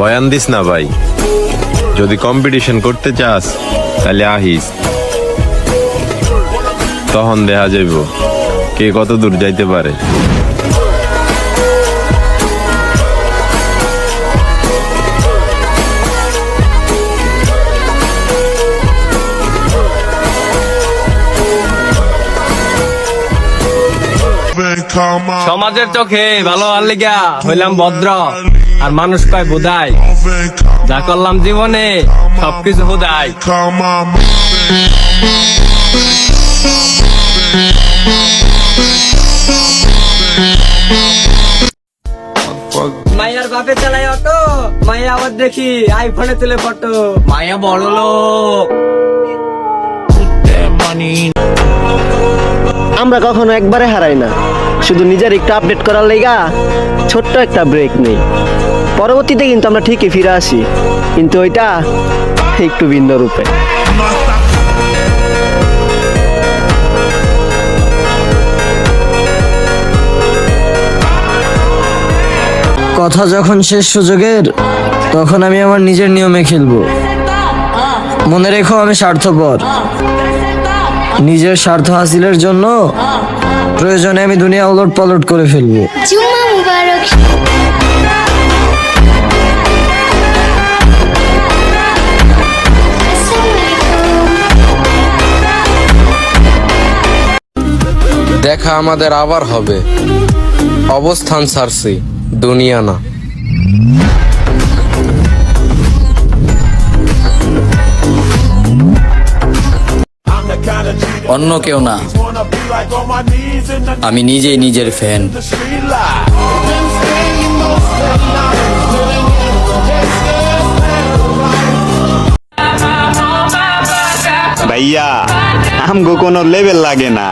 বয়ান দিস না ভাই। যদি কম্পিটিশন করতে চাস, তাহলে আহিস। তখন দেখা যাইব কে কত দূর যাইতে পারে। সমাজের চোখে ভালো আর লিগা হইলাম ভদ্র। আর মানুষ কয় বোধাই যা করলাম জীবনে, সবকিছু হুদাই। মাইয়ার বাপে অটো, মাইয়া আবার দেখি আইফোনে তুলে ফটো। মাইয়া বড় লোক। আমরা কখনো একবারে হারাই না। শুধু নিজের একটু আপডেট করার লেগা ছোট্ট একটা ব্রেক নেই। পরবর্তীতে কিন্তু আমরা ঠিকই ফিরে আসি। কিন্তু ওইটা একটু ভিন্ন রূপে। কথা যখন শেষ সুযোগের তখন আমি আমার নিজের নিয়মে খেলব। মনে রেখো আমি স্বার্থপর। নিজের স্বার্থ হাসিলের জন্য প্রয়োজনে আমি দুনিয়া উলট পালট করে ফেলব। দেখা আমাদের আবার হবে। অবস্থান সারছি দুনিয়া না। অন্য কেউ না। আমি নিজেই নিজের ফ্যান। ভাইয়া আমগো কোনো লেভেল লাগে না।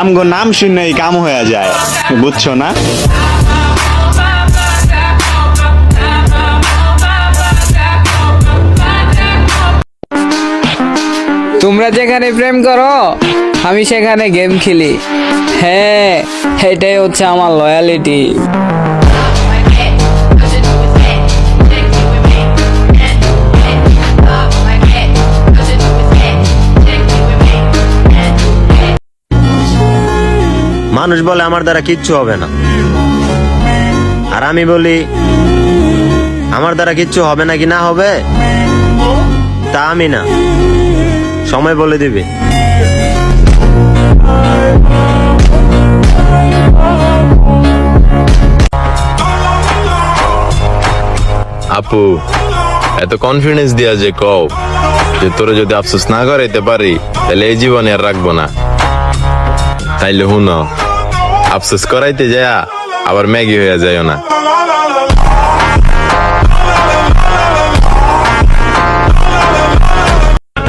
আমগো নাম শুনেই কাম হয়ে যায়, বুঝছ না? তোমরা যেখানে প্রেম করো, আমি সেখানে গেম খেলি। হ্যাঁ এটাই হচ্ছে আমার লয়ালিটি মানুষ বলে, আমার দ্বারা কিচ্ছু হবে না। আর আমি বলি, আমার দ্বারা কিচ্ছু হবে না কি না হবে? তা আমি না। সময় বলে দিবে। আপু, এত কনফিডেন্স দিয়া যে কও যে তোরে যদি আফসোস না করাইতে পারি, তাহলে এই জীবনে আর রাখব না। তাইলে হুন আফসোস করাইতে যায় আবার ম্যাগি হয়ে যায় না।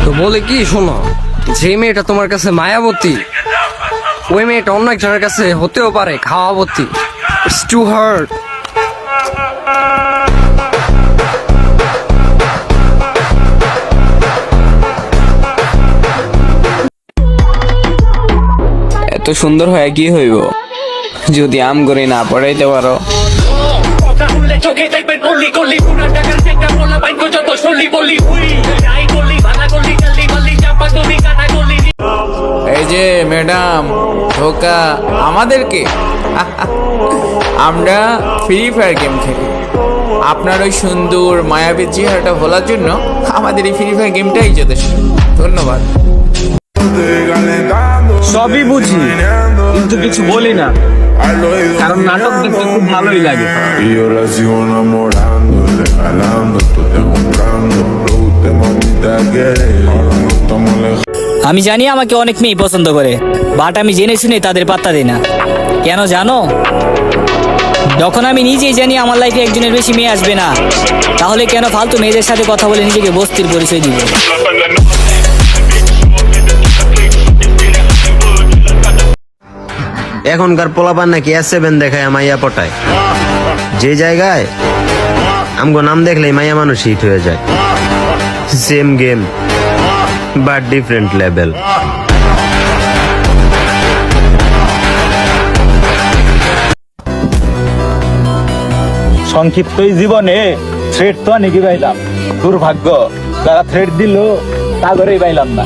তো বলে কি, শোনো, যে মেয়েটা তোমার কাছে মায়াবতী, ওই মেয়েটা অন্য একজনের কাছে হতেও পারে খাওয়াবতী। ইটস টু হার্ট এত সুন্দর হয়ে কি হইব? যদি আম করে না পড়াইতে পারো। এই যে ম্যাডাম ধোকা আমাদেরকে? আমরা ফ্রি ফায়ার গেম খেলি। আপনার ওই সুন্দর মায়াবী চেহারাটা ভোলার জন্য আমাদের এই ফ্রি ফায়ার গেমটাই যথেষ্ট। ধন্যবাদ। সবই বুঝি। কিন্তু কিছু বলি না। কারণ নাটক দেখতে খুব ভালোই লাগে. আমি জানি আমাকে অনেক মেয়ে পছন্দ করে বাট আমি জেনে শুনে তাদের পাত্তা দিই না। কেন জানো? যখন আমি নিজেই জানি আমার লাইফে একজনের বেশি মেয়ে আসবে না, তাহলে কেন ফালতু মেয়েদের সাথে কথা বলে নিজেকে বস্তির পরিচয় দিব? এখনকার পোলাপান নাকি এস সেভেন দেখায় মাইয়া পটায়। যে জায়গায় আমগো নাম দেখলেই মাইয়া মানুষ হিট হয়ে যায়। Same game but different level সংক্ষিপ্ত জীবনে থ্রেড তো নাকি পাইলাম? দুর্ভাগ্য, যারা থ্রেড দিল, তা করেই পাইলাম না।